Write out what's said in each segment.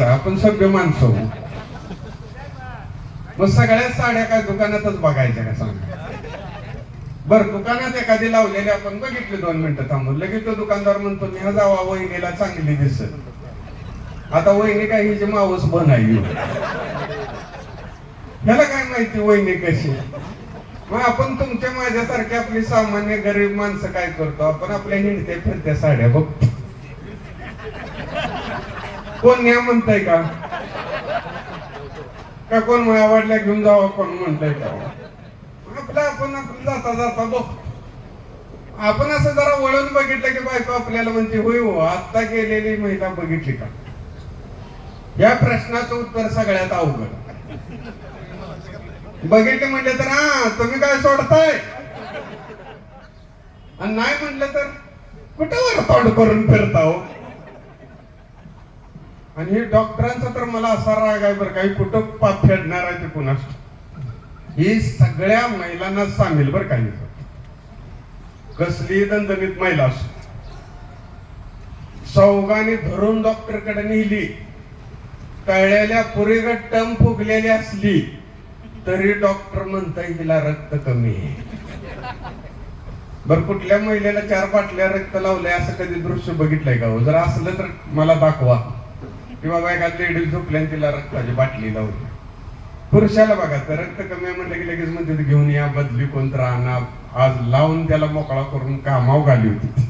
घ्यायचा. आपण सभ्य माणसं मग सगळ्याच साड्या काय दुकानातच बघायच्या का सांगा? बर दुकानात एखादी लावलेली आपण बघितली दोन मिनिटं थांबून. लगेच तो दुकानदार म्हणतो मी हा जावा वहिनीला चांगली दिसत आता वहिनी काय हिची मावस बनावी ह्याला काय माहिती वहिनी कशी? मग आपण तुमच्या माझ्यासारखे आपली सामान्य गरीब माणसं काय करतो? आपण आपल्या हिंडत्या फिरत्या साड्या बघतो. कोण न्या म्हणताय का? का कोण मुळे आवडल्या घेऊन जावा कोण म्हणताय का? आपलं आपण आपण जाता जाता बघ. आपण असं जरा वळून बघितलं की बायको आपल्याला म्हणते होय हो आता गेलेली महिला बघितली का? या प्रश्नाचं उत्तर सगळ्यात अवघड. बघितले म्हणले तर हा तुम्ही काय सोडताय? आणि नाही म्हणलं तर कुठं वर तोंड करून फिरता हो? आणि हे डॉक्टरांचा तर मला असा राग आहे बरं काही कुठं पाप फेडणार आहे ते कुणास? ही सगळ्या महिलांना सामील बरं काही कसली दणदणीत महिला असो. सौगाने धरून डॉक्टरकडे नेली. कळलेल्या पुरेगट टम फुगलेली असली तरी डॉक्टर म्हणताय हिला रक्त कमी आहे. बर कुठल्या महिलेला चार बाटल्या रक्त लावलंय असं कधी दृश्य बघितलंय का हो? जर असलं तर मला दाखवा. की बाबा एका लेडीज झोपल्या आणि तिला रक्ताची बाटली लावली पुरुषाला बघा तर रक्त कमी आहे म्हटलं की लगेच म्हणते घेऊन या बदली कोणतं आणा आज लावून त्याला मोकळा करून कामाव घाली होती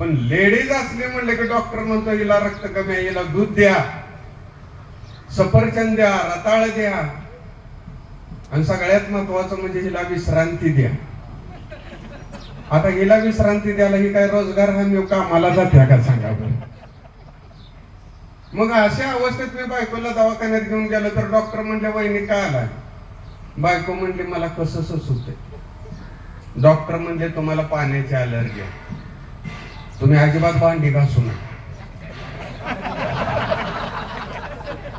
पण लेडीज असले म्हणले की डॉक्टर म्हणतो हिला रक्त कमी आहे हिला दूध द्या. सफरचंद द्या रताळ द्या. आणि सगळ्यात महत्वाचं म्हणजे हिला विश्रांती द्या. आता हिला विश्रांती द्यायला ही काय रोजगार हमी हो, कामाला जात्या का सांगा मग अशा अवस्थेत मी बायकोला दवाखान्यात घेऊन गेलो तर डॉक्टर म्हणले वहिनी काय आला? बायको म्हणली मला कसं सुचते डॉक्टर म्हणले तुम्हाला पाण्याची अलर्जी आहे. तुम्ही अजिबात भांडी घासू नका.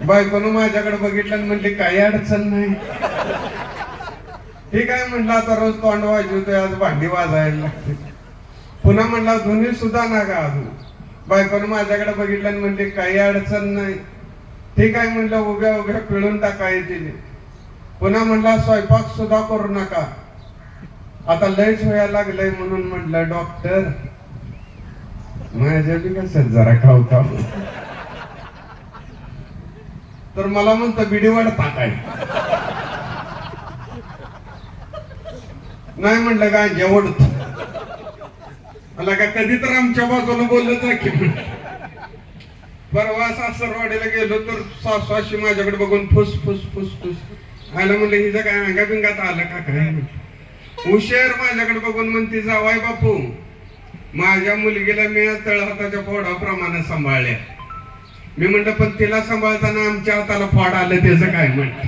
बायकोनं माझ्याकडे बघितलं आणि म्हणली काही अडचण नाही. ठीक आहे म्हटलं आता रोज तोंड वाजवतोय आज भांडी वाजायला लागते. पुन्हा म्हणला धुनी सुद्धा ना का अजून. बायकोनं माझ्याकडे बघितलं आणि काही अडचण नाही. ठीक आहे म्हणलं उभ्या उभ्या पिळून टाकायचे पुन्हा म्हणला स्वयंपाक सुद्धा करू नका. आता लयच व्हायला लागलंय म्हणून म्हटलं डॉक्टर माझ्या बी कसं जरा खावता तर मला म्हणतं बिडी वाढता काय नाही म्हटलं का जेवढ मला का कधी तर आमच्या बाजूला बोललं तर की. परवा सासरवाडीला गेलो तर सासू माझ्याकडे बघून फुस फुस फुस फुस. आलं म्हणलं हिचं काय अंगा बिंगात आलं का काय? उशेर माझ्याकडे बघून म्हणते जावाय बापू माझ्या मुलगीला मी तळहाताच्या फोडाप्रमाणे सांभाळल्या. मी म्हणलं पण तिला सांभाळताना आमच्या हाताला फोड आलं त्याचं काय? म्हणत